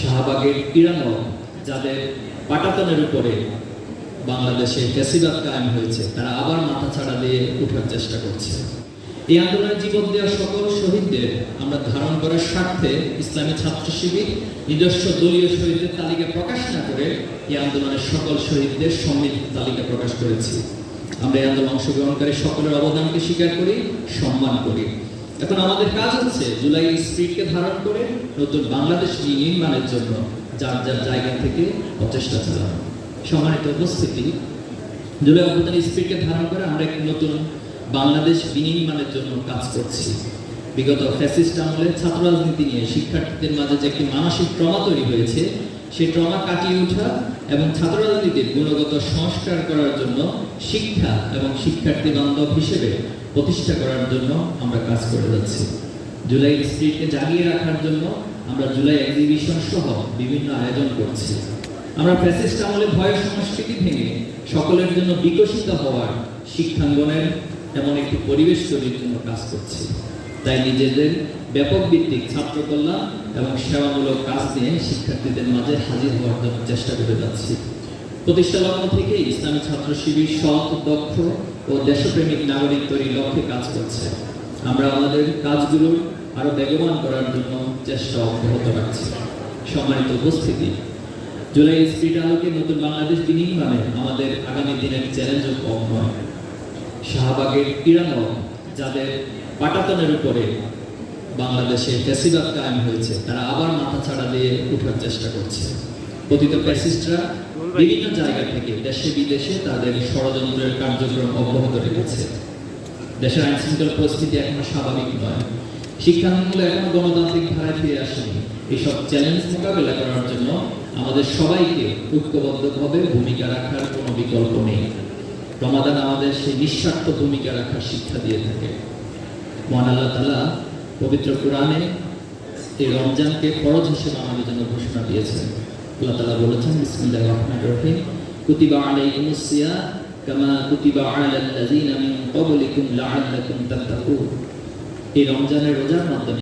শাহবাগের ইরানও যাদের পাটাতনের উপরে বাংলাদেশে ফ্যাসিবাদ কায়েম হয়েছে, তারা আবার মাথা ছাড়া দিয়ে উঠার চেষ্টা করছে। এই আন্দোলনে জীবন দেওয়া সকল শহীদদের আমরা ধারণ করার স্বার্থে ইসলামী ছাত্র শিবির, নিজস্ব দলীয় শহীদদের তালিকা প্রকাশ না করে এই আন্দোলনের সকল শহীদদের সমৃদ্ধ তালিকা প্রকাশ করেছি। আমরা এই আন্দোলনে অংশগ্রহণকারী সকলের অবদানকে স্বীকার করি, সম্মান করি। এখন আমাদের কাজ হচ্ছে জুলাই স্পিরিটকে ধারণ করে নতুন বাংলাদেশ নির্মাণের জন্য যার যার জায়গা থেকে প্রচেষ্টা চালানো। সম্মানিত উপস্থিতি, জুলাই অভ্যুত্থান স্পিরিটকে ধারণ করে আমরা একটি নতুন বাংলাদেশ বিনির্মাণের জন্য কাজ করছি। বিগত ফ্যাসিস্ট আমলে ছাত্র রাজনীতি নিয়ে শিক্ষার্থীদের মাঝে যে একটি মানসিক ট্রমা তৈরি হয়েছে সেই ট্রমা কাটিয়ে ওঠা এবং ছাত্র রাজনীতির গুণগত সংস্কার করার জন্য শিক্ষা এবং শিক্ষার্থী বান্ধব হিসেবে প্রতিষ্ঠা করার জন্য আমরা কাজ করে যাচ্ছি। জুলাই স্পিরিটকে জাগিয়ে রাখার জন্য আমরা জুলাই এক্সিবিশন সহ বিভিন্ন আয়োজন করছি। আমরা ফ্যাসিস্ট আমলে ভয় সংস্কৃতি ভেঙে সকলের জন্য বিকশিত হওয়ার শিক্ষাঙ্গনের এমন একটি পরিবেশ তৈরির জন্য কাজ করছি। তাই নিজেদের ব্যাপক ভিত্তিক ছাত্র কল্যাণ এবং সেবামূলক কাজ নিয়ে শিক্ষার্থীদের মাঝে হাজির হওয়ার জন্য চেষ্টা করে যাচ্ছি। প্রতিষ্ঠা লগ্ন থেকে ইসলামী ছাত্র শিবির সৎ, দক্ষ ও দেশপ্রেমিক নাগরিক তৈরির লক্ষ্যে কাজ করছে। আমরা আমাদের কাজগুলো আরও বেগবান করার জন্য চেষ্টা অব্যাহত রাখছি। সম্মানিত উপস্থিতি, জুলাই স্পিড আলোকে নতুন বাংলাদেশ বিনির্মাণে আমাদের আগামী দিনের চ্যালেঞ্জও কম নয়। শাহবাগের ইরানও যাদের পাটাতনের উপরে বাংলাদেশে ফ্যাসিবাদ কায়েম হয়েছে, তারা আবার মাথা ছাড়া দিয়ে উঠার চেষ্টা করছে। পতিত ফ্যাসিস্টরা বিভিন্ন জায়গা থেকে দেশে বিদেশে তাদের ষড়যন্ত্রের কার্যক্রম অব্যাহত রেখেছে। দেশের আইন শৃঙ্খলা পরিস্থিতি এখনও স্বাভাবিক নয়। শিক্ষাঙ্গনগুলো এখনও গণতান্ত্রিক ধারায় ফিরে আসেনি। এইসব চ্যালেঞ্জ মোকাবেলা করার জন্য আমাদের সবাইকে ঐক্যবদ্ধভাবে ভূমিকা রাখার কোনো বিকল্প নেই। রমাদান আমাদের সেই নিঃস্বার্থ ভূমিকা রাখার শিক্ষা দিয়ে থাকে। পবিত্র কোরআনে এই রমজানকে ফরজ হিসেবে আমাদের জন্য ঘোষণা দিয়েছেন। আল্লাহ তালা বলেছেন, বিসমিল্লাহির রহমান রহিম, কুতিবা আলাইকুমুস ইমুসিয়া কামা কুতিবা আলাল লাযিনা মিন ক্বাবলিকুম লাআল্লাকুম তাত্তাকুন। এই রমজানের রোজার মাধ্যমে